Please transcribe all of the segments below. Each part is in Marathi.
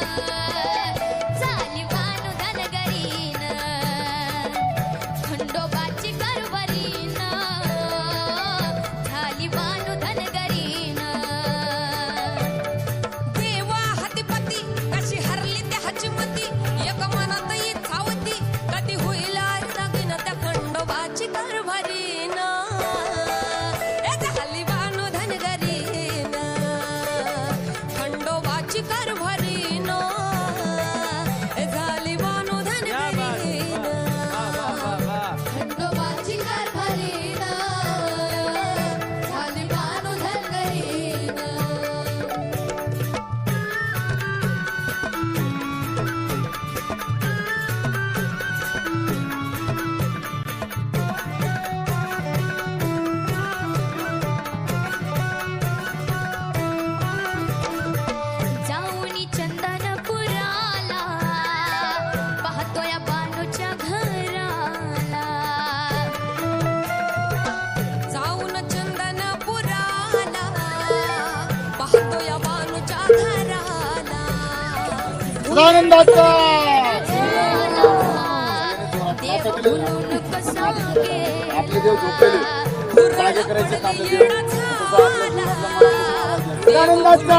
love. सदानंदाचा आपले देव झोपलेले. जागे करायचे काम सदानंदाचा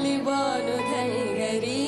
Taliban ghairi